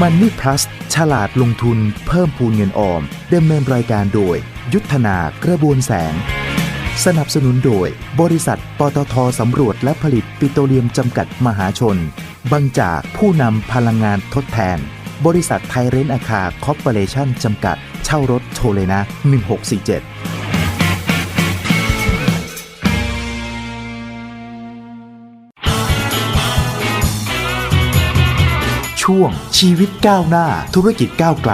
Money Plus ฉลาดลงทุนเพิ่มพูนเงินออมดำเนินรายการโดย ยุทธนากระบวนแสง สนับสนุนโดย บริษัทปตทสำรวจและผลิตปิโตรเลียมจำกัดมหาชน บางจากผู้นำพลังงานทดแทน บริษัทไทยเรนอาคาคอร์ปอเรชั่นจำกัด เช่ารถโทรเลยนะ 1647 ช่วงชีวิตก้าวหน้า ธุรกิจก้าวไกล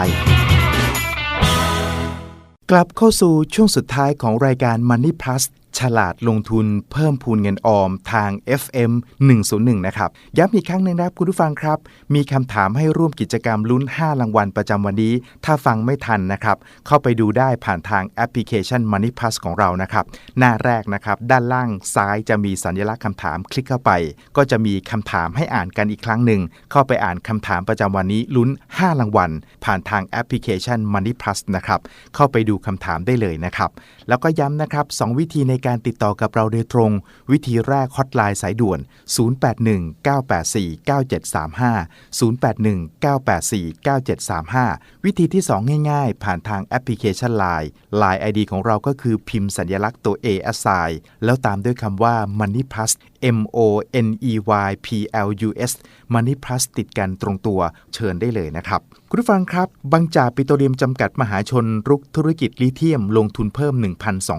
กลับเข้าสู่ช่วงสุดท้ายของรายการ Money Plus ฉลาดลงทุนเพิ่มพูนเงินออมทาง FM 101 นะครับ ย้ำอีกครั้งหนึ่งนะครับคุณผู้ฟังครับ มีคำถามให้ร่วมกิจกรรมลุ้น 5 รางวัลประจำวันนี้ ถ้าฟังไม่ทันนะครับ เข้าไปดูได้ผ่านทางแอปพลิเคชัน Money Plus ของเรานะครับ หน้าแรกนะครับ ด้านล่างซ้ายจะมีสัญลักษณ์คำถามคลิกเข้าไป ก็จะมีคำถามให้อ่านกันอีกครั้งหนึ่ง เข้าไปอ่านคำถามประจำวันนี้ลุ้น 5 รางวัลผ่านทางแอปพลิเคชัน Money Plus นะครับ เข้าไปดูคำถามได้เลยนะครับแล้วก็ย้ำนะครับ 2 วิธีในการติดต่อกับเราโดยตรง วิธีแรกฮอตไลน์สายด่วน 081-984-9735 081-984-9735 วิธีที่ 2 ง่ายๆ ผ่านทางแอปพลิเคชัน Line Line ID ของเราก็คือพิมพ์สัญลักษณ์ตัว A a s i แล้วตามด้วยคำว่า Money Plus M O N E Y P L U S Money Plus ติดกันตรงตัวเชิญได้เลยนะครับ คุณผู้ฟังครับ บางจากปิโตรเลียมจำกัดมหาชนรุกธุรกิจลิเทียมลงทุนเพิ่ม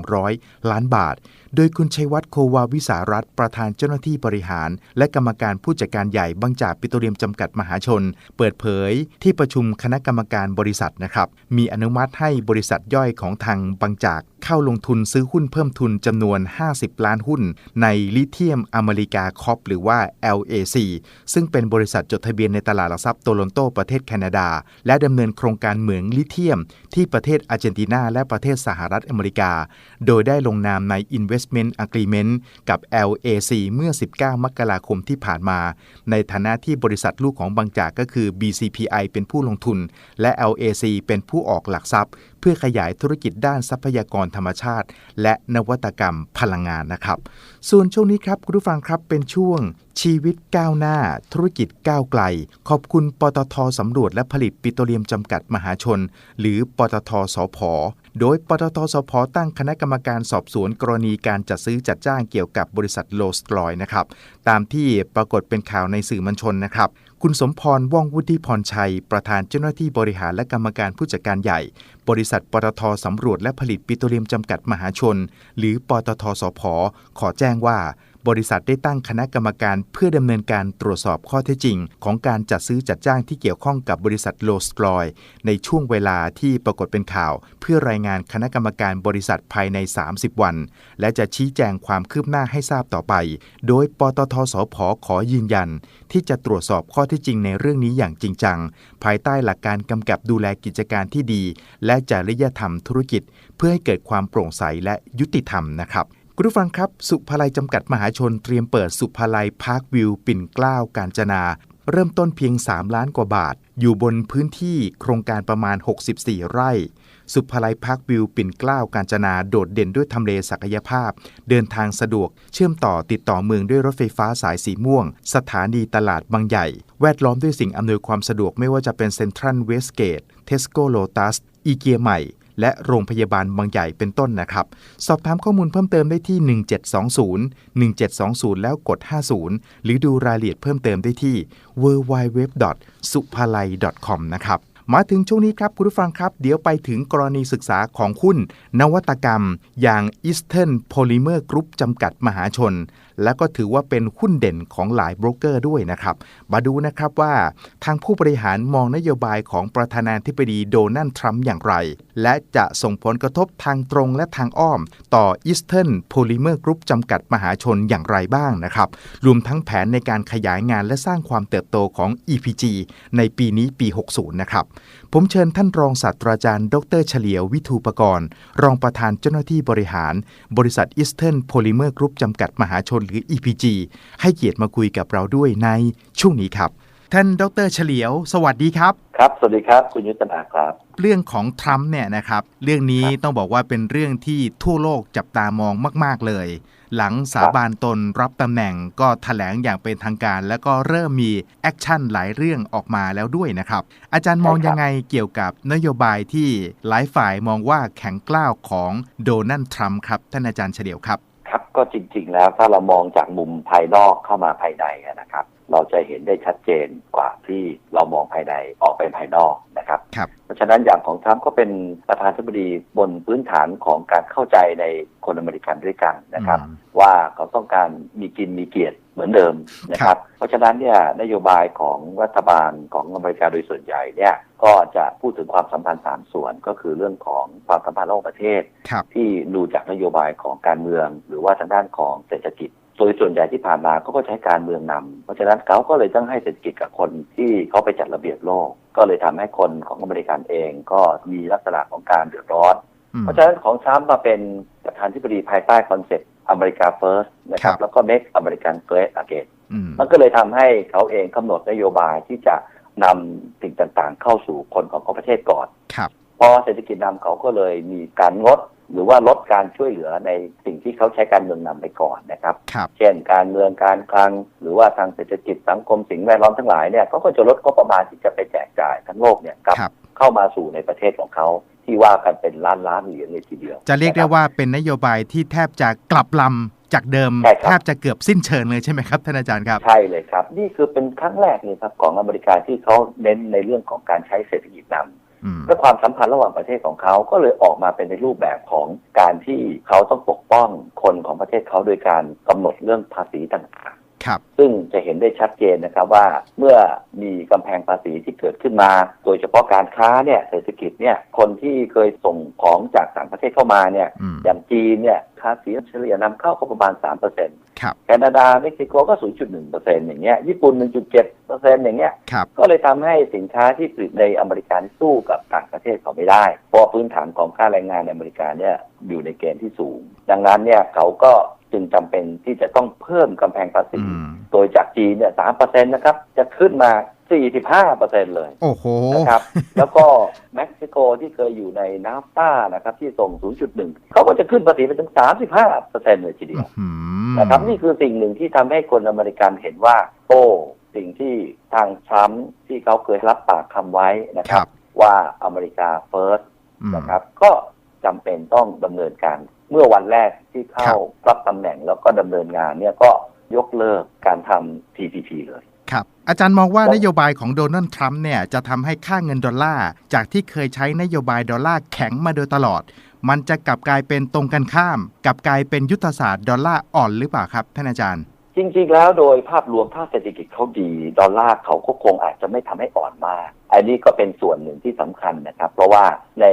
1,200 ล้านบาท โดยคุณชัยวัฒน์โควาวิสารัตประธานเจ้าหน้าที่บริหาร และกรรมการผู้จัดการใหญ่บางจากปิโตรเลียมจำกัดมหาชน เปิดเผยที่ประชุมคณะกรรมการบริษัทนะครับ มีอนุมัติให้บริษัทย่อยของทางบางจากเข้าลงทุนซื้อหุ้นเพิ่มทุนจำนวน 50 ล้านหุ้น ในลิเทียมอเมริกาคอปหรือว่า LAC ซึ่งเป็นบริษัทจดทะเบียนในตลาดหลักทรัพย์โตลอนโตประเทศแคนาดา และดำเนินโครงการเหมืองลิเทียม ที่ประเทศอาร์เจนตินาและประเทศสหรัฐอเมริกา โดยได้ลงนามใน Investment Agreement กับ LAC เมื่อ 19 มกราคมที่ผ่านมา ในฐานะที่บริษัทลูกของบางจากก็คือ BCPI เป็นผู้ลงทุน และ LAC เป็นผู้ออกหลักทรัพย์ พื่อขยายธุรกิจด้านทรัพยากรธรรมชาติ และนวัตกรรมพลังงานนะครับ ส่วนช่วงนี้ครับคุณผู้ฟังครับเป็นช่วงชีวิตก้าวหน้า ธุรกิจก้าวไกล ขอบคุณปตทสำรวจและผลิตปิโตรเลียมจำกัดมหาชน หรือปตทสพโดยปตทสพตั้งคณะกรรมการสอบสวนกรณีการจัดซื้อจัดจ้างเกี่ยวกับบริษัทโลสตรอยนะครับตามที่ปรากฏเป็นข่าวในสื่อมวลชนนะครับ คุณสมพร ว่องวุฒิพรชัย ประธานเจ้าหน้าที่บริหารและกรรมการผู้จัดการใหญ่ บริษัทปตทสำรวจและผลิตปิโตรเลียมจำกัดมหาชน หรือปตทสพขอแจ้งว่า บริษัทได้ตั้งคณะกรรมการเพื่อดำเนินการตรวจสอบข้อเท็จจริง ของการจัดซื้อจัดจ้างที่เกี่ยวข้องกับบริษัทโลสตรอย ในช่วงเวลาที่ปรากฏเป็นข่าว เพื่อรายงานคณะกรรมการบริษัทภายใน 30 วัน และจะชี้แจงความคืบหน้าให้ทราบต่อไป โดยปตทสพขอยืนยัน ที่จะตรวจสอบข้อเท็จจริงในเรื่องนี้อย่างจริงจัง ภายใต้หลักการกำกับดูแลกิจการที่ดี และจริยธรรมธุรกิจ เพื่อให้เกิดความโปร่งใสและยุติธรรมนะครับ คุณผู้ฟังครับ สุภาลัยจำกัดมหาชนเตรียมเปิดสุภาลัยพาร์ควิว ปิ่นเกล้ากาญจนา เริ่มต้นเพียง 3 ล้านกว่าบาท อยู่บนพื้นที่โครงการประมาณ 64 ไร่ สุภาลัยพาร์ควิว ปิ่นเกล้ากาญจนา โดดเด่นด้วยทำเลศักยภาพ เดินทางสะดวก เชื่อมต่อติดต่อเมืองด้วยรถไฟฟ้าสายสีม่วง สถานีตลาดบางใหญ่ แวดล้อมด้วยสิ่งอำนวยความสะดวกไม่ว่าจะเป็นเซ็นทรัลเวสเกตเทสโก้โลตัสอีเกียใหม่ และโรงพยาบาลบางใหญ่เป็นต้นนะครับ สอบถามข้อมูลเพิ่มเติมได้ที่ 1720 1720 แล้วกด 50 หรือดูรายละเอียดเพิ่มเติมได้ที่ www. supalai. com นะครับมาถึงช่วงนี้ครับคุณผู้ฟังครับ เดี๋ยวไปถึงกรณีศึกษาของหุ้นนวัตกรรม อย่าง Eastern Polymer Group จำกัดมหาชน และก็ถือว่าเป็นหุ้นเด่นของหลายโบรกเกอร์ด้วยนะครับ มาดูนะครับว่าทางผู้บริหารมองนโยบายของประธานาธิบดีโดนัลด์ทรัมป์อย่างไรและจะส่งผลกระทบทางตรงและทางอ้อม ต่อ Eastern Polymer Group จำกัดมหาชนอย่างไรบ้างนะครับ รวมทั้งแผนในการขยายงานและสร้างความเติบโตของ EPG ในปีนี้ปี 60 นะครับ ผมเชิญท่านรองศาสตราจารย์ ดรเฉลียววิทูปกรณ์ รองประธานเจ้าหน้าที่บริหาร บริษัท Eastern Polymer Group จำกัดมหาชนหรือ EPG ให้เกียรติมาคุยกับเราด้วยในช่วงนี้ครับ ท่านดรเฉลียว สวัสดีครับ ครับ สวัสดีครับ คุณยุทธนาครับ เรื่องของทรัมป์เนี่ยนะครับ เรื่องนี้ครับต้องบอกว่าเป็นเรื่องที่ทั่วโลกจับตามองมาก ๆ เลย หลังสาบานตนรับตำแหน่งก็ถแถลงอย่างเป็นทางการ แล้วก็เริ่มมีแอคชั่นหลายเรื่องออกมาแล้วด้วยนะครับ อาจารย์มองใช่ครับยังไงเกี่ยวกับนโยบายที่หลายฝ่ายมองว่าแข็งกล้าวของโดนัลด์ทรัมป์ครับ ท่านอาจารย์เฉลียวครับ ครับก็จริง ๆ แล้วถ้าเรามองจากมุมภายนอกเข้ามาภายในอะนะครับ เราจะเห็นได้ชัดเจนกว่าที่เรามองภายในออกไปภายนอกนะครับครับเพราะฉะนั้นอย่างของทรัมป์ก็เป็นประธานาธิบดีบนพื้นฐานของการเข้าใจในคนอเมริกันด้วยกันนะครับอืมว่าเขาต้องการมีกินมีเกียรติ เหมือนเดิมนะคครัรับบเพราะฉะนั้นเนี่ยนโยบายของรัฐบาลของอเมริกาโดยส่วนใหญ่เนี่ยก็จะพูดถึงความสัมพันธ์สามส่วนก็คือเรื่องของความสัมพันธ์ระหว่างประเทศครับที่ดูจากนโยบายของการเมือง หรือว่าทางด้านของเศรษฐกิจโดยส่วนใหญ่ที่ผ่านมาเขาก็ใช้การเมืองนำเพราะฉะนั้นเขาก็เลยต้องให้เศรษฐกิจกับคนที่เขาไปจัดระเบียบโลก ก็เลยทำให้คนของอเมริกันเองก็มีลักษณะของการเดือดร้อนอืมเพราะฉะนั้นของทรัมป์มาเป็นประธานธิบดีภายใต้คอนเซ็ปต์ อเมริกาเฟิร์สนะครับครับแล้วก็ make อเมริกันเกร t อเกนอืมมันก็เลยทำให้เขาเองกำหนดนโยบายที่จะนำสิ่งต่างๆ เข้าสู่คนของประเทศก่อนครับพอเศรษฐกิจนำเขาก็เลยมีการงดหรือว่าลดการช่วยเหลือในสิ่งที่เขาใช้การเมืองนำไปก่อนนะครับครับเช่นการเมืองการคลัง หรือว่าทางเศรษฐกิจสังคมสิ่งแวดล้อมทั้งหลายเนี่ยเขาก็จะลดงบประมาณที่จะไปแจกจ่ายทั้งโลกเนี่ยกลับครับเข้ามาสู่ในประเทศของเขา ที่ว่ากันเป็นล้านล้านเหรียญเลยทีเดียว จะเรียกได้นคบว่าเป็นนโยบายที่แทบจะกลับลำจากเดิมใช่ครับแทบจะเกือบสิ้นเชิงเลยใช่ไหมครับท่านอาจารย์ครับ ใช่เลยครับ นี่คือเป็นครั้งแรกเลยครับของอเมริกาที่เขาเน้นในเรื่องของการใช้เศรษฐกิจนำอืมและความสัมพันธ์ระหว่างประเทศของเขาก็เลยออกมาเป็นในรูปแบบของการที่เขาต้องปกป้องคนของประเทศเขาโดยการกำหนดเรื่องภาษีต่าง ครับๆซึ่งจะเห็นได้ชัดเจนนะครับว่าเมื่อมีกำแพงภาษีที่เกิดขึ้นมา โดยเฉพาะการค้าเนี่ยเศรษฐกิจเนี่ยคนที่เคยส่งของจากต่างประเทศเข้ามาเนี่ยอืมอย่างจีนเนี่ย ภาษีเฉลี่ยนำเข้าก็ประมาณ3%ครับแคนาดาเม็กซิโกก็0.1%อย่างเงี้ยญี่ปุ่น1.7%อย่างเงี้ยครับก็เลยทำให้สินค้าที่ผลิตในอเมริกาสู้กับต่างประเทศเขาไม่ได้ เพราะว่าพื้นฐานของค่าแรงงานในอเมริกาเนี่ยอยู่ในเกณฑ์ที่สูง ดังนั้นเนี่ยเขาก็จึงจำเป็นที่จะต้องเพิ่มกำแพงภาษีอืมโดยจากจีนเนี่ย3%นะครับจะขึ้นมา 45%เลยโอ้โหนะครับ แล้วก็เม็กซิโกที่เคยอยู่ในนาฟต้านะครับที่ส่ง 0.1 เขาก็จะขึ้นภาษีไปถึง 35%เลยทีเดียวอืมนะครับนี่คือสิ่งหนึ่งที่ทำให้คนอเมริกันเห็นว่า โอ้สิ่งที่ทางทรัมป์ที่เขาเคยรับปากคำไว้นะคครัรับบว่าอเมริกาเฟิร์สอืมนะครับ ก็จำเป็นต้องดำเนินการ เมื่อวันแรกที่เข้าครับรับตำแหน่งแล้วก็ดำเนินงานเนี่ยก็ยกเลิกการทำ TPP เลย ครับอาจารย์มองว่านโยบายของโดนัลด์ทรัมป์เนี่ยจะทำให้ค่าเงินดอลลาร์จากที่เคยใช้นโยบายดอลลาร์แข็งมาโดยตลอด มันจะกลับกลายเป็นตรงกันข้ามกลับกลายเป็นยุทธศาสตร์ดอลลาร์อ่อนหรือเปล่าครับท่านอาจารย์ จริงๆ แล้วโดยภาพรวมถ้าเศรษฐกิจเขาดี ดอลลาร์เขาก็คงอาจจะไม่ทำให้อ่อนมาก อันนี้ก็เป็นส่วนหนึ่งที่สำคัญนะครับ เพราะว่าใน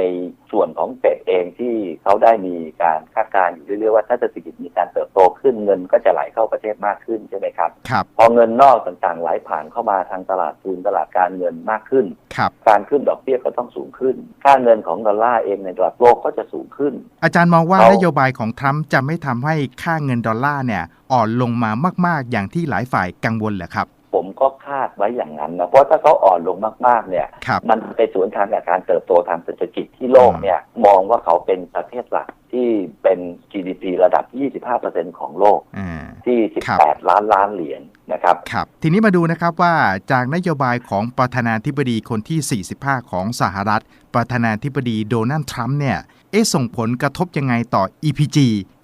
ส่วนของเฟดเองที่เขาได้มีการคาดการณ์อยู่เรื่อยๆว่าถ้าเศรษฐกิจมีการเติบโตขึ้นเงินก็จะไหลเข้าประเทศมากขึ้นใช่ไหมครับครับ พอเงินนอกต่างๆไหลผ่านเข้ามาทางตลาดทุนตลาดการเงินมากขึ้นครับการขึ้นดอกเบี้ยก็ต้องสูงขึ้น ค่าเงินของดอลลาร์เองในตลาดโลกก็จะสูงขึ้น อาจารย์มองว่าเขานนโยบายของทรัมป์จะไม่ทำให้ค่าเงินดอลลาร์เนี่ยอ่อนลงมามาก ๆ อย่างที่หลายฝ่ายกังวลเหรอครับผม ก็คาดไว้อย่างนั้นนะเพราะถ้าเขาอ่อนลงมากๆเนี่ย ครับ มันไปสวนทางกับการเติบโตทางเศรษฐกิจที่โลกเนี่ยมองว่าเขาเป็นประเทศหลักที่เป็น GDP ระดับ 25%ของโลกอ่า ที่ ครับ 18 ล้านล้านเหรียญนะครับ ครับ ทีนี้มาดูนะครับว่าจากนโยบายของประธานาธิบดีคนที่ 45 ของสหรัฐ ประธานาธิบดีโดนัลด์ทรัมป์เนี่ย เอะส่งผลกระทบยังไงต่อ EPG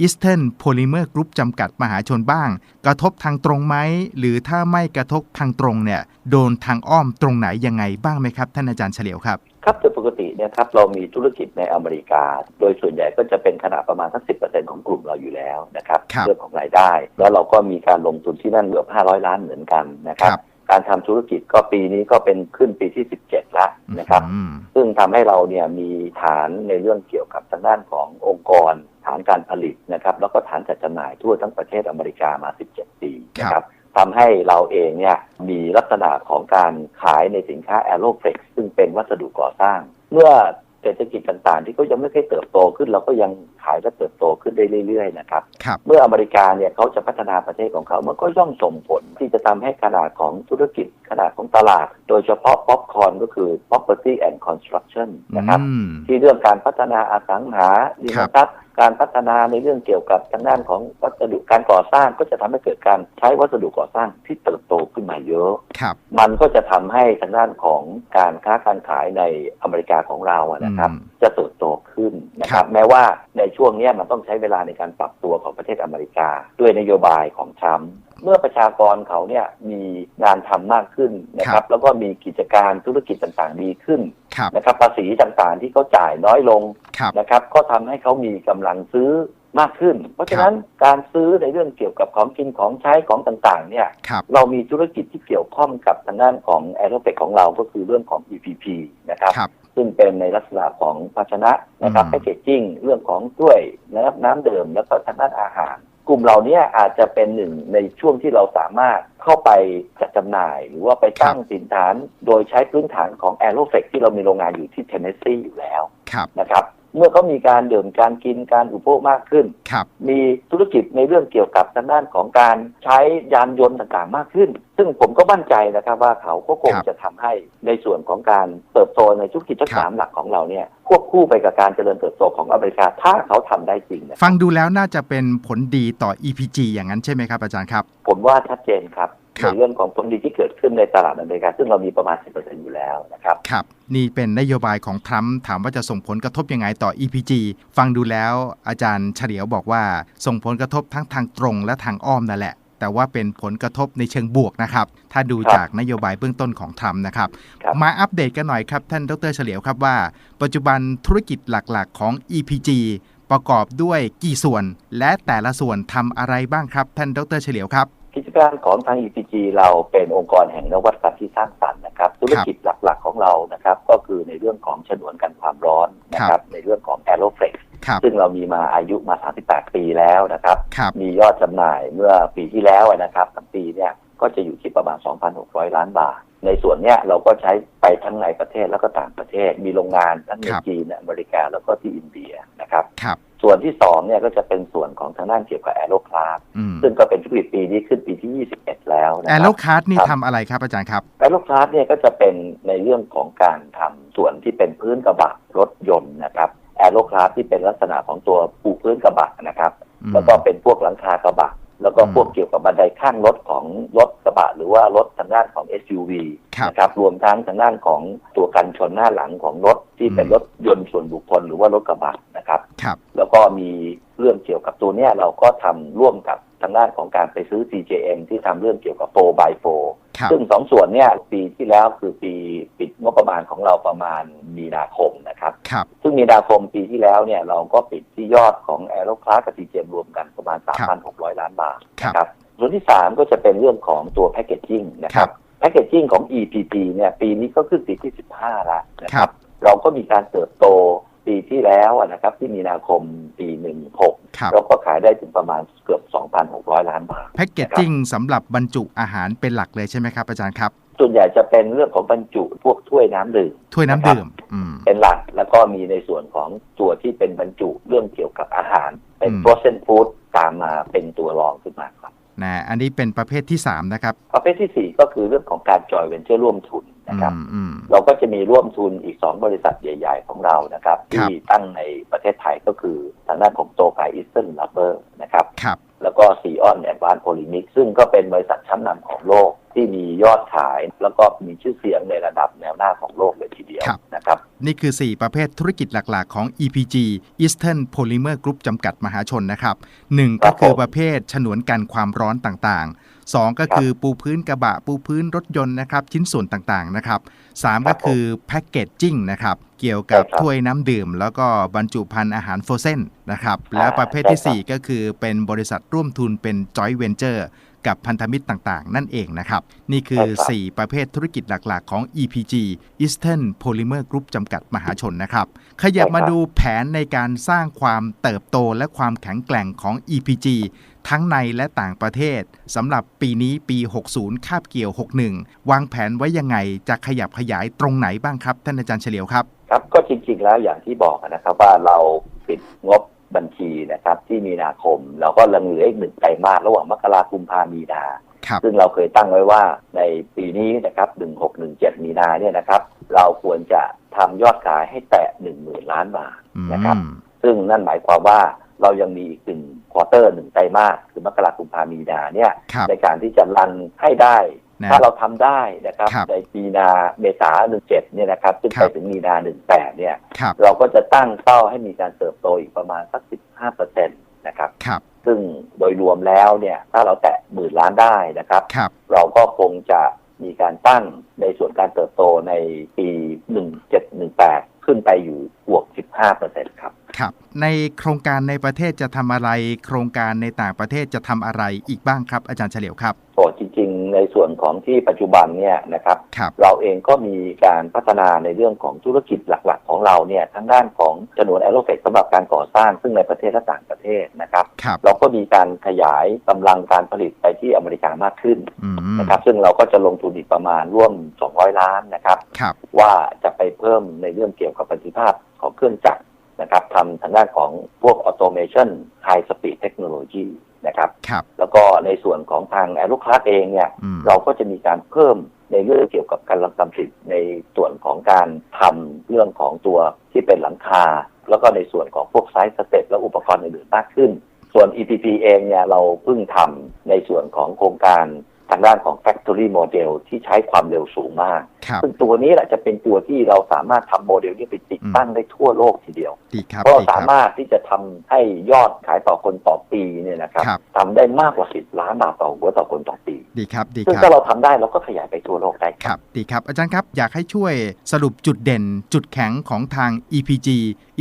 Eastern Polymer Group จำกัดมหาชนบ้าง กระทบทางตรงไหม หรือถ้าไม่กระทบทางตรงเนี่ยโดนทางอ้อมตรงไหนยังไงบ้างไหมครับ ท่านอาจารย์เฉลียวครับครับโดยปกติเนี่ยครับเรามีธุรกิจในอเมริกา โดยส่วนใหญ่ก็จะเป็นขนาดประมาณสักสิของกลุ่มเราอยู่แล้วนะครับครับเรื่องของรายได้ แล้วเราก็มีการลงทุนที่นั่นเกือบ500 ล้านเหมือนกันนะครับครับการทำธุรกิจก็ปีนี้ก็เป็นขึ้นปีที่ 17 แล้วนะครับอืมซึ่งทำให้เราเนี่ยมีฐานในเรื่องเกี่ยวกับทางด้านขององค์กร ฐานการผลิตนะครับ แล้วก็ฐานจัดจำหน่ายทั่วทั้งประเทศอเมริกามา 17 ปีนะครับทำให้เราเองเนี่ยมีลักษณะของการขายในสินค้าแอโรเฟกซึ่งเป็นวัสดุก่อสร้าง เมื่อ เศรษฐกิจต่างๆ ที่เขายังไม่เคยเติบโตขึ้น เราก็ยังขายและเติบโตขึ้นได้เรื่อยๆนะครับ ครับเมื่ออเมริกาเนี่ยเขาจะพัฒนาประเทศของเขามันก็ย่อมส่งผลที่จะทำให้ขนาดของธุรกิจขนาดของตลาด โดยเฉพาะป๊อปคอ n ก็คือ property and construction นะครับ อืม ที่เรื่องการพัฒนาอสังหาริมทรัพย์ การพัฒนาในเรื่องเกี่ยวกับทางด้านของวัสดุการก่อสร้างก็จะทำให้เกิดการใช้วัสดุก่อสร้างที่เติบโตขึ้นมาเยอะครับมันก็จะทำให้ทางด้านของการค้าการขายในอเมริกาของเราอะนะครับอืมจะเติบโตขึ้นนะคครัรับบแม้ว่าในช่วงเนี้ยมันต้องใช้เวลาในการปรับตัวของประเทศอเมริกา ด้วยนโยบายของทรัมป์เมื่อประชากรเขาเนี่ยมีงานทำมากขึ้นนะครับ แล้วก็มีกิจการธุรกิจต่างๆดีขึ้นครับนะครับ ภาษีต่างๆที่เขาจ่ายน้อยลงครับนะครับ ก็ทำให้เขามีกำลังซื้อมากขึ้น เพราะฉะนั้นการซื้อในเรื่องเกี่ยวกับของกินของใช้ของต่างๆ เนี่ยครับเรามีธุรกิจที่เกี่ยวข้องกับทางด้านของแอโรเฟกของเราก็คือเรื่องของ EPP นะครับครับ ซึ่งเป็นในลักษณะของภาชนะนะครับอืมแพคเกจจิ้งเรื่องของถ้วยนะครับน้ำดื่มแล้วก็ทางด้านอาหาร กลุ่มเหล่านี้อาจจะเป็นหนึ่งในช่วงที่เราสามารถเข้าไปจัดจำหน่าย หรือว่าไปตั้งสินฐาน โดยใช้พื้นฐานของแอโรเฟกที่เรามีโรงงานอยู่ที่เทนเนสซีอยู่แล้วครับนะครับ เมื่อเขามีการดื่มการกินการอุปโภคมากขึ้น ครับ มีธุรกิจในเรื่องเกี่ยวกับทางด้านของการใช้ยานยนต์ต่างๆมากขึ้น ซึ่งผมก็มั่นใจนะครับว่าเขาก็คงครับจะทำให้ในส่วนของการเติบโตในธุรกิจทั้งครับ สามหลักของเราเนี่ยควบคู่ไปกับการเจริญเติบโตของอเมริกาถ้าเขาทำได้จริงนะฟังดูแล้วน่าจะเป็นผลดีต่อ EPG อย่างนั้นใช่ไหมครับอาจารย์ครับ ผมว่าชัดเจนครับครั ในบเรื่องของผลดีที่เกิดขึ้นในตลาดอเมริกา ซึ่งเรามีประมาณ 10%อยู่แล้วนะครับครับ นี่เป็นนโยบายของทรัมป์ถามว่าจะส่งผลกระทบยังไงต่อ EPG ฟังดูแล้วอาจารย์เฉลียวบอกว่าส่งผลกระทบทั้งทางตรงและทางอ้อมนั่นแหละแต่ว่าเป็นผลกระทบในเชิงบวกนะครับ ถ้าดูครับจากนโยบายเบื้องต้นของทรัมป์นะครับครับ มาอัปเดตกันหน่อยครับ ท่านดรเฉลียวครับว่า ปัจจุบันธุรกิจหลักๆของ EPG ประกอบด้วยกี่ส่วน และแต่ละส่วนทำอะไรบ้างครับ ท่านดรเฉลียวครับ กิจการของทาง EPG เราเป็นองค์กรแห่งนวัตกรรมที่สร้างสรรค์นะครับ ธุรกิจหลักๆของเรานะครับ ก็คือในเรื่องของฉนวนกันความร้อนนะครับ ในเรื่องของ a e r o f l e x ครับซึ่งเรามีมาอายุมา 38 ปีแล้วนะครับครับ มียอดจำหน่ายเมื่อปีที่แล้วนะครับทั้งปีเนี่ยก็จะอยู่ที่ประมาณ 2,600 ล้านบาท ในส่วนเนี้ยเราก็ใช้ไปทั้งในประเทศแล้วก็ต่างประเทศ มีโรงงานทั้งในครับจีนอเมริกาแล้วก็ที่อินเดียนะครับครับ ส่วนที่สองเนี่ยก็จะเป็นส่วนของทางด้านเกี่ยวกับแอโรคลาสอืมซึ่งก็เป็นธุรกิจปีนี้ขึ้นปีที่ 21 แล้วนะแอคโรรับคาร์ดนี่ครับทำอะไรครับอาจารย์ครับแอโรคลาสเนี่ยก็จะเป็นในเรื่องของการทำส่วนที่เป็นพื้นกระบะรถยนต์นะครับแอโรคลาสที่เป็นลักษณะของตัวปูพื้นกระบะนะครับอืมแล้วก็เป็นพวกหลังคากระบะ แล้วก็อืมพวกเกี่ยวกับบันไดข้างรถของรถกระบะหรือว่ารถทางด้านของ SUV ครับนะครับรวมทั้งทางด้านของตัวกันชนหน้าหลังของรถที่เป็นอืมรถยนต์ส่วนบุคคลหรือว่ารถกระบะนะครับครับแล้วก็มีเรื่องเกี่ยวกับตัวเนี้ยเราก็ทำร่วมกับทางด้านของการไปซื้อ CJM ที่ทำเรื่องเกี่ยวกับ4 by 4ครับ ซึ่งสองส่วนเนี่ยปีที่แล้วคือปีปิดงบประมาณของเราประมาณมีนาคมนะครับครับซึ่งมีนาคมปีที่แล้วเนี่ยเราก็ปิดที่ยอดของ a e r o c l a s s กับ CJM รวมกันประมาณ 3,600 ล้านบาทครับนะครับส่วนที่ 3 ก็จะเป็นเรื่องของตัวแพ c เกจจิ้งนะคครัรับบแพ c เกจจิ้งของ EPP เนี่ยปีนี้ก็ขึ้นปีที่ 15 แล้วนะคครัรับบเราก็มีการเติบโต ปีที่แล้วอะนะครับ ที่มีนาคมปี16ครับ เราก็ขายได้ถึงประมาณเกือบ 2,600 ล้านบาท แพ็กเกจจิ้งสำหรับบรรจุอาหารเป็นหลักเลยใช่ไหมครับอาจารย์ครับ ส่วนใหญ่จะเป็นเรื่องของบรรจุพวกถ้วยน้ำดื่ม ถ้วยน้ำดื่ม อืม เป็นหลักแล้วก็มีในส่วนของตัวที่เป็นบรรจุเรื่องเกี่ยวกับอาหาร เป็นอืม frozen food ตามมาเป็นตัวรองขึ้นมาครับนะอันนี้เป็นประเภทที่ 3 นะครับ ประเภทที่4ก็คือเรื่องของการจอยเวนเจอร์ร่วมทุน นะครับอืมอืมเราก็จะมีร่วมทุนอีก2บริษัทใหญ่ ๆ ของเรานะครับครับ ที่ตั้งในประเทศไทยก็คือทางด้านของโตไกอิสเทิร์นลับเบอร์นะครับครับ แล้วก็ซีออนแอดวานโพลิมิกซึ่งก็เป็นบริษัทชั้นนำของโลกที่มียอดขาย แล้วก็มีชื่อเสียงในระดับแนวหน้าของโลกเลยทีเดียวครับนะครับ นี่คือ 4 ประเภทธุรกิจหลัก ๆ ของ EPG Eastern Polymer Group จำกัดมหาชนนะครับ 1 ก็คือประเภทฉนวนกันความร้อนต่างๆ 2 ก็คือปูพื้นกระบะ ปูพื้นรถยนต์นะครับ ชิ้นส่วนต่างๆนะครับ 3 ก็คือแพ็กเกจจิ้งนะครับ เกี่ยวกับใช่ครับถ้วยน้ำดื่ม แล้วก็บรรจุภัณฑ์อาหารโฟรเซนนะครับ และประเภททีใช่สี่ครับ4ก็คือเป็นบริษัทร่วมทุนเป็น joint venture กับพันธมิตรต่างๆ นั่นเองนะครับ นี่คือใช่ครับ4ประเภทธุรกิจหลักๆ ของ EPG Eastern Polymer Group จำกัดมหาชนนะครับ ขยับมาดูแผนในการสร้างความเติบโตและความแข็งแกร่งของ EPG ทั้งในและต่างประเทศสำหรับปีนี้ปี 60 คาบเกี่ยว 61 วางแผนไว้ยังไงจะขยับขยายตรงไหนบ้างครับ ท่านอาจารย์เฉลียวครับ ครับก็จริงๆแล้วอย่างที่บอกนะครับว่าเราปิดงบ บัญชีนะครับ ที่มีนาคม เราก็ลังเหลืออีกหนึ่งไตรมาสระหว่างมกราคมพามีนาครับซึ่งเราเคยตั้งไว้ว่าในปีนี้นะครับ1617 มีนาเนี่ยนะครับ เราควรจะทำยอดขายให้แตะ10,000 ล้านบาทอืมนะครับ ซึ่งนั่นหมายความว่าเรายังมีอีกหนึ่งควอเตอร์หนึ่งไตรมาสคือมกราคมพามีนาเนี่ยครับในการที่จะรันให้ได้นะ ถ้าเราทำได้นะครับครับในมีนาเมษาหนึ่งเจ็ดเนี่ยนะครับซึ่งครัไปบถึงมีนาหนึ่งแปดเนี่ยครับเราก็จะตั้งเป้าให้มีการเติบโตอีกประมาณสักสิบห้าเปอร์เซ็นต์นะครับครับซึ่งโดยรวมแล้วเนี่ยถ้าเราแตะหมื่นล้านได้นะครับครับเราก็คงจะมีการตั้งในส่วนการเติบโตในปี1718ขึ้นไปอยู่บวก15เปอร์เซ็นต์ครับ ครับ ในโครงการในประเทศจะทำอะไร โครงการในต่างประเทศจะทำอะไรอีกบ้างครับ อาจารย์เฉลียวครับโอ้จริง ๆ ในส่วนของที่ปัจจุบันเนี่ยนะครับครับเราเองก็มีการพัฒนาในเรื่องของธุรกิจหลักๆ ของเราเนี่ยทั้งด้านของฉนวนแอโรเฟกสำหรับการก่อสร้างซึ่งในประเทศและต่างประเทศนะครับครับเราก็มีการขยายกำลังการผลิตไปที่อเมริกามากขึ้นอืมนะครับซึ่งเราก็จะลงทุนอีกประมาณร่วม 200 ล้านนะครับครับว่าจะไปเพิ่มในเรื่องเกี่ยวกับประสิทธิภาพของเครื่องจักร นะครับทำทางด้านของพวกออโตเมชันไฮสปีดเทคโนโลยีนะครับครับ แล้วก็ในส่วนของทางแอโรคลาสเองเนี่ย อืม เราก็จะมีการเพิ่มในเรื่องเกี่ยวกับการรับผลิตในส่วนของการทำเรื่องของตัวที่เป็นหลังคา แล้วก็ในส่วนของพวกไซส์สเต็ปและอุปกรณ์อื่นๆมากขึ้น ส่วน EPP เองเนี่ยเราเพิ่งทำในส่วนของโครงการ ทางด้านของ Factory Model ที่ใช้ความเร็วสูงมากครับซึ่งตัวนี้แหละจะเป็นตัวที่เราสามารถทำโมเดลนี้ไปติดตั้งได้ทั่วโลกทีเดียว ดีครับเพราะเราดีคสารับ มารถที่จะทำให้ยอดขายต่อคนต่อปีเนี่ยนะครับครับ ทำได้มากกว่า 10 ล้านบาทต่อหัวต่อคนต่อปี ดีครับดีซึ่งครัถ้าบเราทำได้เราก็ขยายไปทั่วโลกได้ครับ ดีครับ อาจารย์ครับ อยากให้ช่วยสรุปจุดเด่น จุดแข็งของทาง EPG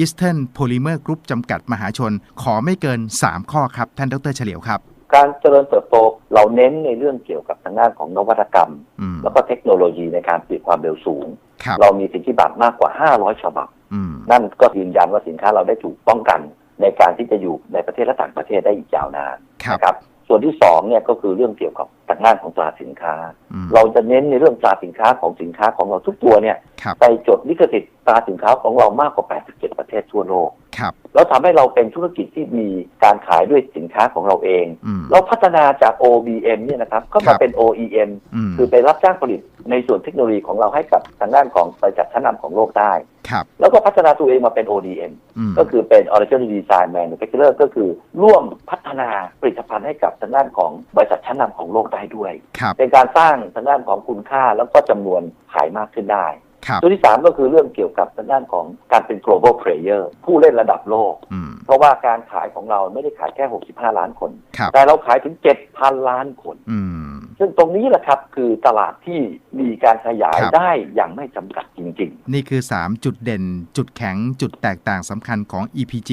Eastern Polymer Group จำกัดมหาชน ขอไม่เกิน 3 ข้อครับ ท่านดรเฉลียวครับ การเจริญเติบโตเราเน้นในเรื่องเกี่ยวกับทางด้านของนวัตกรรมอืมแล้วก็เทคโนโลยีในการผลิตความเร็วสูงครับเรามีสิทธิบัตรมากกว่า 500 ฉบับอืมนั่นก็ยืนยันว่าสินค้าเราได้ถูกป้องกัน ในการที่จะอยู่ในประเทศและต่างประเทศได้อีกยาวนานครับนะครับส่วนที่สองเนี่ยก็คือเรื่องเกี่ยวกับ ทางด้านของตราสินค้าอืมเราจะเน้นในเรื่องตราสินค้าของสินค้าของเราทุกตัวเนี่ยครับไปจดลิขสิทธิ์ตราสินค้าของเรามากกว่า 87 ประเทศทั่วโลกครับแล้วทำให้เราเป็นธุรกิจที่มีการขายด้วยสินค้าของเราเองอืมเราพัฒนาจาก OBM เนี่ยนะครับก็ครัมาบเป็น OEM อืมคือไปรับจ้างผลิตในส่วนเทคโนโลยีของเราให้กับทางด้านของบริษัทชั้นนำของโลกได้ครับแล้วก็พัฒนาตัวเองมาเป็น ODM อืมก็คือเป็น Original Design Manufacturer ก็คือร่วมพัฒนาผลิตภัณฑ์ให้กับทางด้านของบริษัทชั้นนำของโลกได้ด้วย ครับ เป็นการสร้างทางด้านของคุณค่าแล้วก็จำนวนขายมากขึ้นได้ ครับ ตัวที่ 3 ก็คือเรื่องเกี่ยวกับทางด้านของการเป็น global player ผู้เล่นระดับโลก อืม เพราะว่าการขายของเราไม่ได้ขายแค่ 65 ล้านคน ครับ แต่เราขายถึง 7,000 ล้านคน อืม ซึ่งตรงนี้แหละครับคือตลาดที่มีการขยายครับ ได้อย่างไม่จำกัดจริง นี่คือ 3 จุดเด่น จุดแข็ง จุดแตกต่างสำคัญของ EPG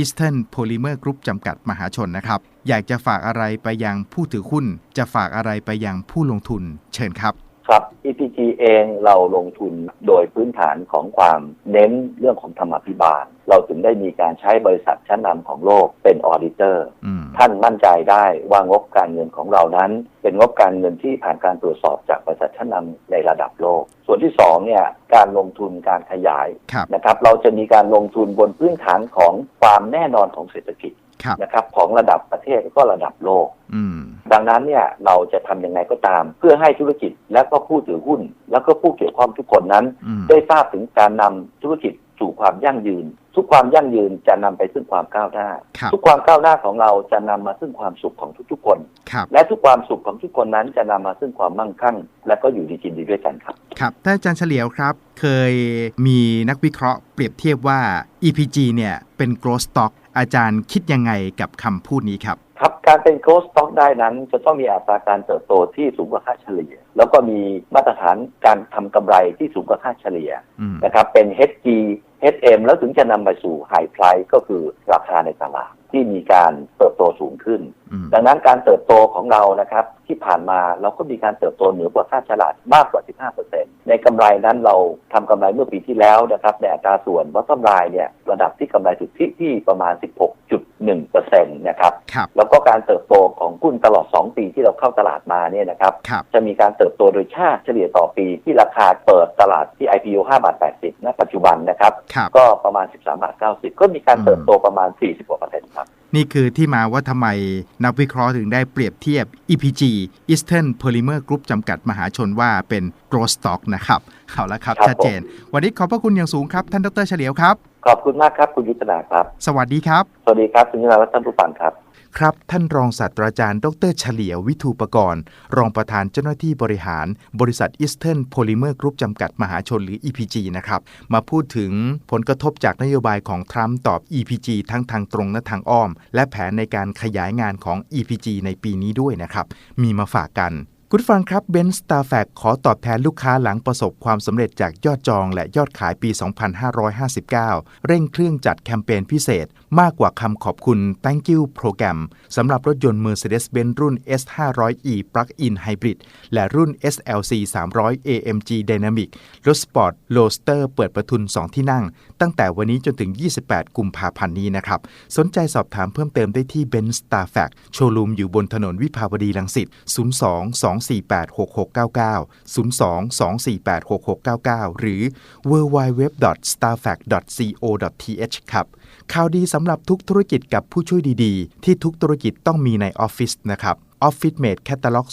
Eastern Polymer Group จำกัดมหาชนนะครับ อยากจะฝากอะไรไปยังผู้ถือหุ้น จะฝากอะไรไปยังผู้ลงทุน เชิญครับ ครับ EPG เองเราลงทุนโดยพื้นฐานของความเน้นเรื่องของธรรมาภิบาล เราถึงได้มีการใช้บริษัทชั้นนำของโลกเป็นออดิเตอร์อืมท่านมั่นใจได้ว่างบการเงินของเรานั้น เป็นงบการเงินที่ผ่านการตรวจสอบจากบริษัทชั้นนำในระดับโลก ส่วนที่สองเนี่ยการลงทุนการขยายครับนะครับเราจะมีการลงทุนบนพื้นฐานของความแน่นอนของเศรษฐกิจครับนะครับของระดับประเทศแล้วก็ระดับโลกอืม ดังนั้นเนี่ยเราจะทำยังไงก็ตาม เพื่อให้ธุรกิจและก็ผู้ถือหุ้น แล้วก็ผู้เกี่ยวข้องทุกคนนั้นอืมได้ทราบถึงการนำธุรกิจสู่ความยั่งยืน ทุกความยั่งยืนจะนำไปซึ่งความก้าวหน้าครับทุกความก้าวหน้าของเราจะนำมาซึ่งความสุขของทุกๆคนครับและทุกความสุขของทุกคนนั้นจะนำมาซึ่งความมั่งคั่ง และก็อยู่ดีกินดีด้วยกันครับครับท่านอาจารย์เฉลียวครับ เคยมีนักวิเคราะห์เปรียบเทียบว่า EPG เนี่ยเป็น growth stock อาจารย์คิดยังไงกับคำพูดนี้ครับ ครับการเป็น growth stock ได้นั้น จะต้องมีอัตราการเติบโตที่สูงกว่าค่าเฉลี่ย แล้วก็มีมาตรฐานการทำกำไรที่สูงกว่าค่าเฉลี่ยอืมนะครับเป็น HG HM แล้วถึงจะนำไปสู่ High Price ก็คือราคาในตลาดที่มีการเติบโตสูงขึ้นอืมดังนั้นการเติบโตของเรานะครับที่ผ่านมาเราก็มีการเติบโตเหนือกว่าค่าฉลาดมากกว่า 15%ในกำไรนั้นเราทำกำไรเมื่อปีที่แล้วนะครับในอัตราส่วนวัตถุรายเนี่ยระดับที่กำไรสุทธิที่ประมาณ 16.1%นะครับครับ แล้วก็การเติบโตของหุ้นตลอด 2 ปีที่เราเข้าตลาดมาเนี่ยนะครับครับจะมีการเติบโตโดยชาติเฉลี่ยต่อปีที่ราคาเปิดตลาดที่ IPO 5บาท80ณปัจจุบันนะครับครับ ก็ประมาณ 13บาท90 ก็มีการเติบโตประมาณ 40กว่าเปอร์เซ็นต์ครับ นี่คือที่มาว่าทำไมนักวิเคราะห์ถึงได้เปรียบเทียบ EPG Eastern Polymer Group จำกัดมหาชนว่าเป็น growth stock นะครับเอาละครับครับชัดเจน วันนี้ขอบพระคุณอย่างสูงครับ ท่านดรเฉลียวครับ ขอบคุณมากครับคุณยุทธนาครับ สวัสดีครับ สวัสดีครับคุณยุทธนาและท่านผู้ฟังครับครับ ท่านรองศาสตราจารย์ ดรเฉลียววิทูปกรณ์ รองประธานเจ้าหน้าที่บริหาร บริษัท Eastern Polymer Group จำกัดมหาชนหรือ EPG นะครับ มาพูดถึงผลกระทบจากนโยบายของทรัมป์ตอบ EPG ทั้งทางตรงและทางอ้อม และแผนในการขยายงานของ EPG ในปีนี้ด้วยนะครับ มีมาฝากกัน คุณฟังครับเบนสตาร์แฟกขอตอบแทนลูกค้าหลังประสบความสำเร็จจากยอดจองและยอดขายปี 2559 เร่งเครื่องจัดแคมเปญพิเศษ มากกว่าคำขอบคุณ Thank you โปรแกรมสำหรับรถยนต์ Mercedes-Benz รุ่น S500e Plug-in Hybrid และรุ่น SLC 300 AMG Dynamic รถสปอร์ตโ o สเตอร์เปิดประทุน 2 ที่นั่ง ตั้งแต่วันนี้จนถึง 28 กุมภาพันธ์นี้นะครับ สนใจสอบถามเพิ่มเติมได้ที่ Ben Star Fact โชว์รูมอยู่บนถนนวิภาวดีรังสิต 02 248 6699 02 248 6699 หรือ www.starfact.co.th ครับข่าวดีสำหรับทุกธุรกิจกับผู้ช่วยดีๆ ที่ทุกธุรกิจต้องมีในออฟฟิศนะครับ Office Mate Catalog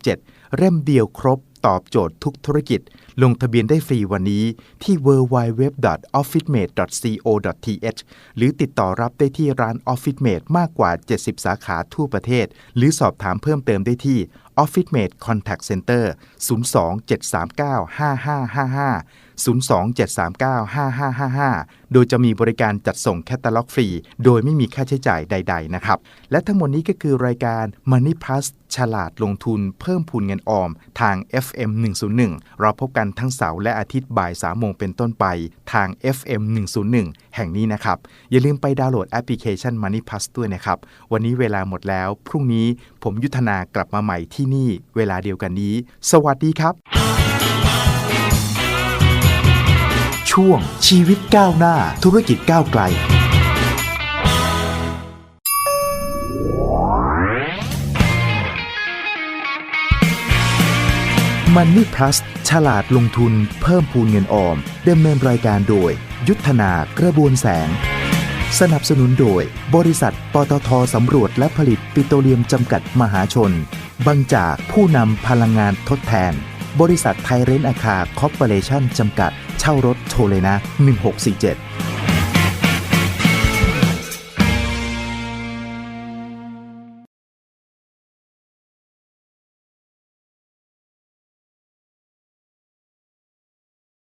2017เล่มเดียวครบตอบโจทย์ทุกธุรกิจ ลงทะเบียนได้ฟรีวันนี้ที่ www.officemate.co.th หรือติดต่อรับได้ที่ร้าน Office Mate มากกว่า 70 สาขาทั่วประเทศ หรือสอบถามเพิ่มเติมได้ที่ Office Mate Contact Center 027395555 027395555 โดยจะมีบริการจัดส่งแคตตาล็อกฟรี โดยไม่มีค่าใช้จ่ายใด ๆ นะครับ และทั้งหมดนี้ก็คือรายการ Money Plus ฉลาดลงทุนเพิ่มพูนเงินออม ทาง FM 101 เราพบกันทั้งเสาร์และอาทิตย์บ่าย3โมงเป็นต้นไปทาง FM 101 แห่งนี้นะครับ อย่าลืมไปดาวน์โหลดแอปพลิเคชัน Money Plus ด้วยนะครับ วันนี้เวลาหมดแล้ว พรุ่งนี้ผมยุทธนากลับมาใหม่ที่นี่ เวลาเดียวกันนี้ สวัสดีครับ ช่วงชีวิตก้าวหน้า ธุรกิจก้าวไกล Money Plus ฉลาดลงทุนเพิ่มพูนเงินออมดำเนินรายการโดย ยุทธนากระบวนแสง สนับสนุนโดย บริษัทปตทสำรวจและผลิตปิโตรเลียมจำกัดมหาชน บางจากผู้นำพลังงานทดแทนบริษัทไทยเรนอาคาคอร์ปอเรชั่นจำกัด เช่ารถ โทรเลยนะ 1647